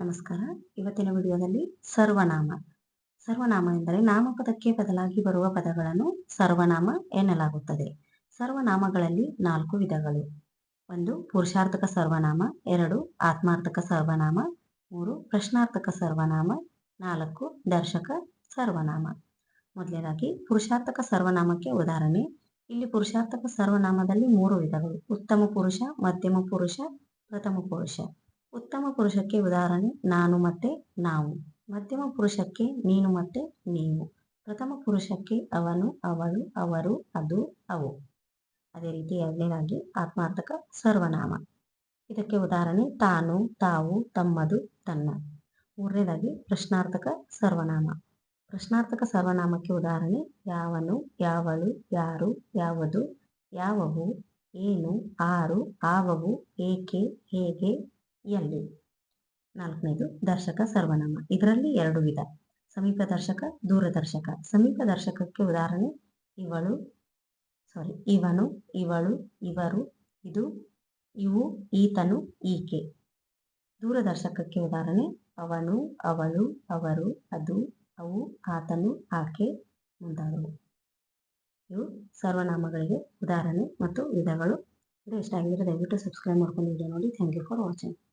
ನಮಸ್ಕಾರ. ಇವತ್ತಿನ ವಿಡಿಯೋದಲ್ಲಿ ಸರ್ವನಾಮ. ಸರ್ವನಾಮ ಎಂದರೆ ನಾಮಪದಕ್ಕೆ ಬದಲಾಗಿ ಬರುವ ಪದಗಳನ್ನು ಸರ್ವನಾಮ ಎನ್ನಲಾಗುತ್ತದೆ. ಸರ್ವನಾಮಗಳಲ್ಲಿ ನಾಲ್ಕು ವಿಧಗಳು. ಒಂದು, ಪುರುಷಾರ್ಥಕ ಸರ್ವನಾಮ. ಎರಡು, ಆತ್ಮಾರ್ಥಕ ಸರ್ವನಾಮ. ಮೂರು, ಪ್ರಶ್ನಾರ್ಥಕ ಸರ್ವನಾಮ. ನಾಲ್ಕು, ದರ್ಶಕ ಸರ್ವನಾಮ. ಮೊದಲನೇದಾಗಿ, ಪುರುಷಾರ್ಥಕ ಸರ್ವನಾಮಕ್ಕೆ ಉದಾಹರಣೆ. ಇಲ್ಲಿ ಪುರುಷಾರ್ಥಕ ಸರ್ವನಾಮದಲ್ಲಿ ಮೂರು ವಿಧಗಳು. ಉತ್ತಮ ಪುರುಷ, ಮಧ್ಯಮ ಪುರುಷ, ಪ್ರಥಮ ಪುರುಷ. ಉತ್ತಮ ಪುರುಷಕ್ಕೆ ಉದಾಹರಣೆ, ನಾನು ಮತ್ತೆ ನಾವು. ಮಧ್ಯಮ ಪುರುಷಕ್ಕೆ ನೀನು ಮತ್ತೆ ನೀವು. ಪ್ರಥಮ ಪುರುಷಕ್ಕೆ ಅವನು, ಅವಳು, ಅವರು, ಅದು, ಅವು. ಅದೇ ರೀತಿ ಎರಡನೇದಾಗಿ ಆತ್ಮಾರ್ಥಕ ಸರ್ವನಾಮ. ಇದಕ್ಕೆ ಉದಾಹರಣೆ, ತಾನು, ತಾವು, ತಮ್ಮದು, ತನ್ನ. ಮೂರನೇದಾಗಿ ಪ್ರಶ್ನಾರ್ಥಕ ಸರ್ವನಾಮ. ಪ್ರಶ್ನಾರ್ಥಕ ಸರ್ವನಾಮಕ್ಕೆ ಉದಾಹರಣೆ, ಯಾವನು, ಯಾವಳು, ಯಾರು, ಯಾವುದು, ಯಾವವು, ಏನು, ಆರು, ಆವವು, ಏಕೆ, ಹೇಗೆ ಎಲ್ಲಿ ನಾಲ್ಕನೇದು ದರ್ಶಕ ಸರ್ವನಾಮ. ಇದರಲ್ಲಿ ಎರಡು ವಿಧ. ಸಮೀಪ ದರ್ಶಕ ದೂರದರ್ಶಕ ಸಮೀಪ ದರ್ಶಕಕ್ಕೆ ಉದಾಹರಣೆ, ಇವಳು ಸಾರಿ ಇವನು, ಇವಳು, ಇವರು, ಇದು, ಇವು, ಈತನು, ಈಕೆ. ದೂರದರ್ಶಕಕ್ಕೆ ಉದಾಹರಣೆ, ಅವನು, ಅವಳು, ಅವರು, ಅದು, ಅವು, ಆತನು, ಆಕೆ ಮುಂತಾದವು. ಇವು ಸರ್ವನಾಮಗಳಿಗೆ ಉದಾಹರಣೆ ಮತ್ತು ವಿಧಗಳು. ಇದು ಇಷ್ಟ ಆಗಿದ್ರೆ ದಯವಿಟ್ಟು ಸಬ್ಸ್ಕ್ರೈಬ್ ಮಾಡ್ಕೊಂಡು ವಿಡಿಯೋ ನೋಡಿ. Thank you for watching